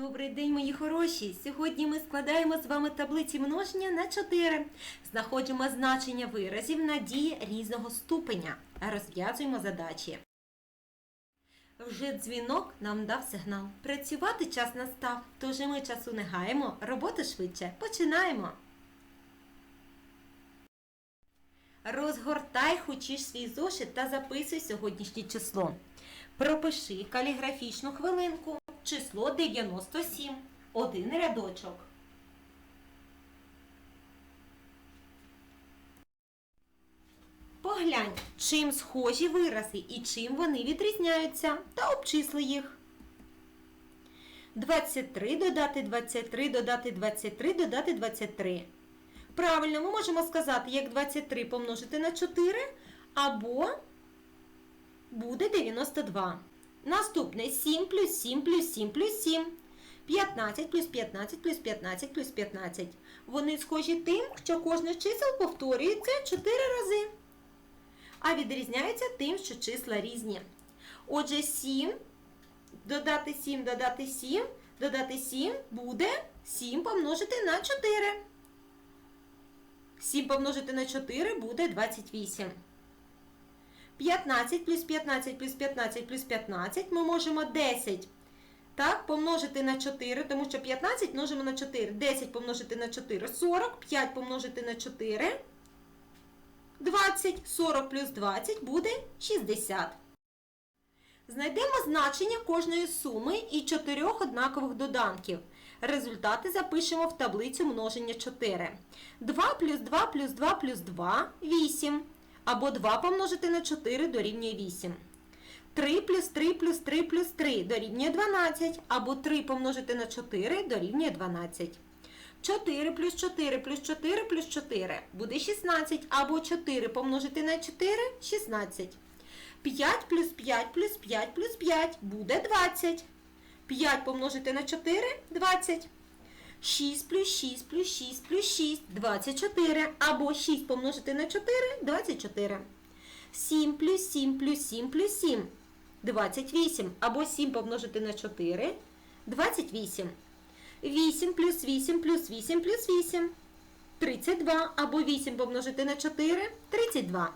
Добрий день, мої хороші! Сьогодні ми складаємо з вами таблиці множення на 4. Знаходимо значення виразів на дії різного ступеня. Розв'язуємо задачі. Вже дзвінок нам дав сигнал. Працювати час настав, тож ми часу не гаємо, роботу швидше починаємо. Розгортай хочеш свій зошит та записуй сьогоднішнє число. Пропиши каліграфічну хвилинку. Число 97. Один рядочок. Поглянь, чим схожі вирази і чим вони відрізняються, та обчисли їх. 23 додати 23 додати 23 додати 23. Правильно, ми можемо сказати, як 23 помножити на 4, або буде 92. Наступне 7 плюс 7 плюс 7 плюс 7. 15 плюс 15 плюс 15 плюс 15. Вони схожі тим, що кожне чисел повторюється 4 рази. А відрізняються тим, що числа різні. Отже, 7 додати 7 додати 7 додати 7 буде 7 помножити на 4. 7 помножити на 4 буде 28. 15 плюс 15 плюс 15 плюс 15 ми можемо 10 так, помножити на 4, тому що 15 множимо на 4. 10 помножити на 4 40, 5 помножити на 4 20. 40 плюс 20 буде 60. Знайдемо значення кожної суми і чотирьох однакових доданків. Результати запишемо в таблицю множення 4. 2 плюс 2 плюс 2 плюс 2 – 8. Або 2 помножити на 4 дорівнює 8. 3 плюс 3 плюс 3 плюс 3 дорівнює 12. Або 3 помножити на 4 дорівнює 12. 4 плюс 4 плюс 4 плюс 4 буде 16. Або 4 помножити на 4 – 16. 5 плюс 5 плюс 5 плюс 5 буде 20. 5 помножити на 4 – 20. 6 плюс 6 плюс 6 плюс 6 – 24. Або 6 помножити на 4 – 24. 7 плюс 7 плюс 7 плюс 7 – 28. Або 7 помножити на 4 – 28. 8 плюс 8 плюс 8 плюс 8 – 32. Або 8 помножити на 4 – 32.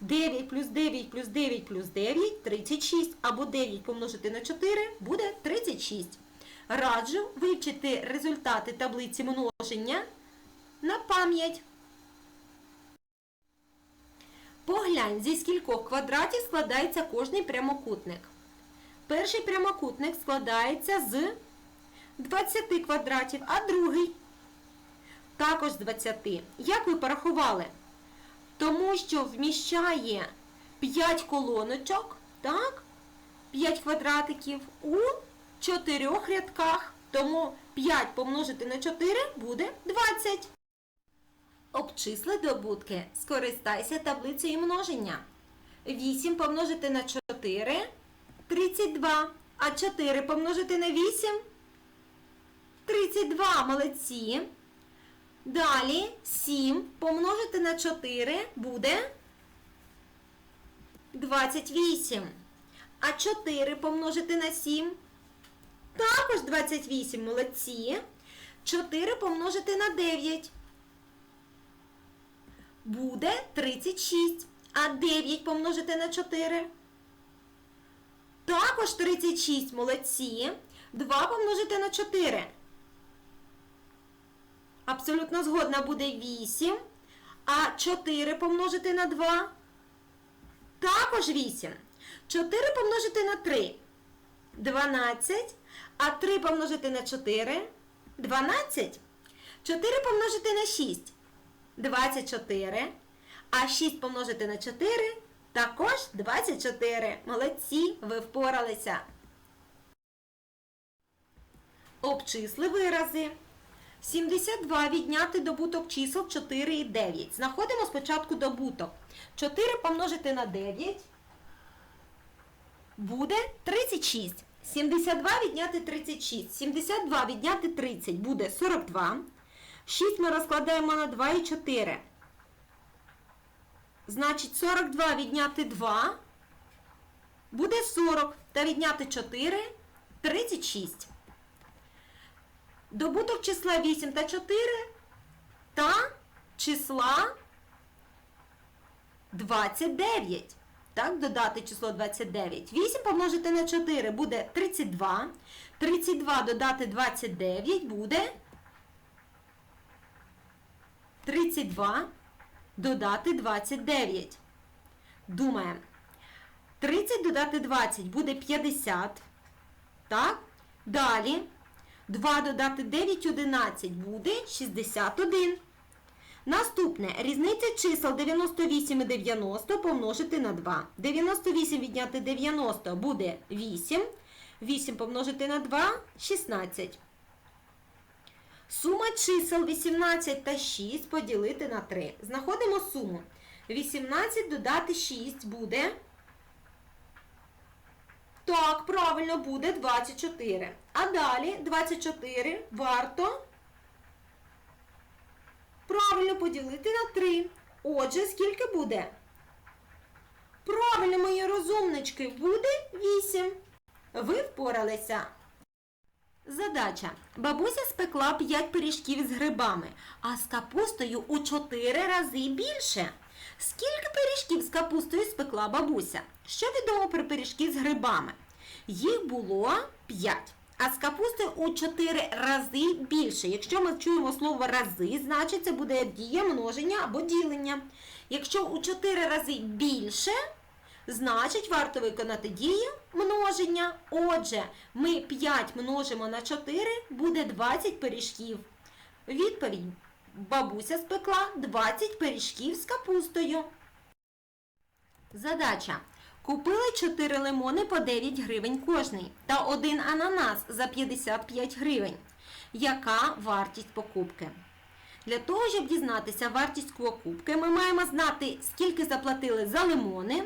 9 плюс 9 плюс 9 плюс 9 – 36. Або 9 помножити на 4 буде 36. Раджу вивчити результати таблиці множення на пам'ять. Поглянь, зі скількох квадратів складається кожний прямокутник. Перший прямокутник складається з 20 квадратів, а другий також з 20. Як ви порахували? Тому що вміщає 5 колоночок, так? 5 квадратиків у 4 рядках. Тому 5 помножити на 4 буде 20. Обчисли добутки. Скористайся таблицею множення. 8 помножити на 4 32. А 4 помножити на 8 32. Молодці. Далі 7 помножити на 4 буде 28. А 4 помножити на 7 також 28. Молодці. 4 помножити на 9 буде 36. А 9 помножити на 4 також 36. Молодці. 2 помножити на 4 Абсолютно згодна буде 8. А 4 помножити на 2. Також 8. 4 помножити на 3. 12. А 3 помножити на 4. 12. 4 помножити на 6. 24. А 6 помножити на 4. Також 24. Молодці, ви впоралися. Обчисли вирази. 72 відняти добуток чисел 4 і 9. Знаходимо спочатку добуток. 4 помножити на 9 буде 36. 72 відняти 36. 72 відняти 30 буде 42. 6 ми розкладаємо на 2 і 4. Значить, 42 відняти 2 буде 40. Та відняти 4 36. добуток числа 8 та 4 та числа 29. Так, додати число 29. 8 помножити на 4 буде 32. 32 додати 29 буде 32 додати 29. Думаємо. 30 додати 20 буде 50. Так? Далі 2 додати 9 11 буде 61. Наступне. Різниця чисел 98 і 90 помножити на 2. 98 відняти 90 буде 8. 8 помножити на 2 16. Сума чисел 18 та 6 поділити на 3. Знаходимо суму. 18 додати 6 буде. Так, правильно буде 24. А далі 24 варто правильно поділити на 3. Отже, скільки буде? Правильно, мої розумнички, буде 8. Ви впоралися. Задача. Бабуся спекла 5 пиріжків з грибами, а з капустою у 4 рази більше. Скільки пиріжків з капустою спекла бабуся? Що відомо про пиріжки з грибами? Їх було 5. А з капустою у 4 рази більше. Якщо ми чуємо слово рази, значить це буде дія множення або ділення. Якщо у 4 рази більше, Значить, варто виконати дію множення. Отже, ми 5 множимо на 4, буде 20 пиріжків. Відповідь. Бабуся спекла 20 пиріжків з капустою. Задача. Купили 4 лимони по 9 гривень кожний та один ананас за 55 гривень. Яка вартість покупки? Для того, щоб дізнатися вартість покупки, ми маємо знати, скільки заплатили за лимони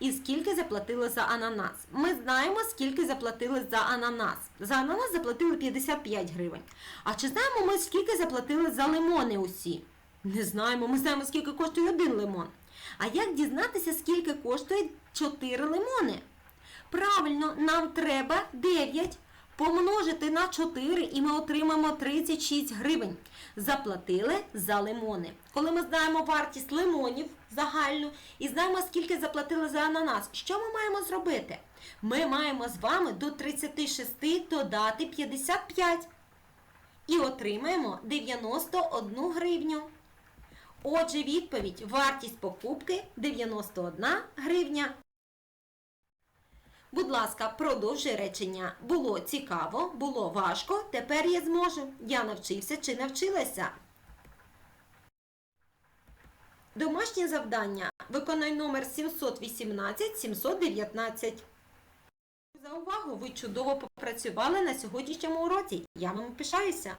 і скільки заплатили за ананас. Ми знаємо, скільки заплатили за ананас. За ананас заплатили 55 гривень. А чи знаємо ми, скільки заплатили за лимони усі? Не знаємо, ми знаємо, скільки коштує один лимон. А як дізнатися, скільки коштує 4 лимони? Правильно, нам треба 9 помножити на 4 і ми отримаємо 36 гривень. Заплатили за лимони. Коли ми знаємо вартість лимонів загальну і знаємо, скільки заплатили за ананас, що ми маємо зробити? Ми маємо з вами до 36 додати 55 і отримаємо 91 гривню. Отже, відповідь вартість покупки 91 гривня. Будь ласка, продовжуй речення. Було цікаво, було важко, тепер я зможу. Я навчився чи навчилася. Домашнє завдання. Виконай номер 718-719. За увагу! Ви чудово попрацювали на сьогоднішньому уроці. Я вам пишаюся.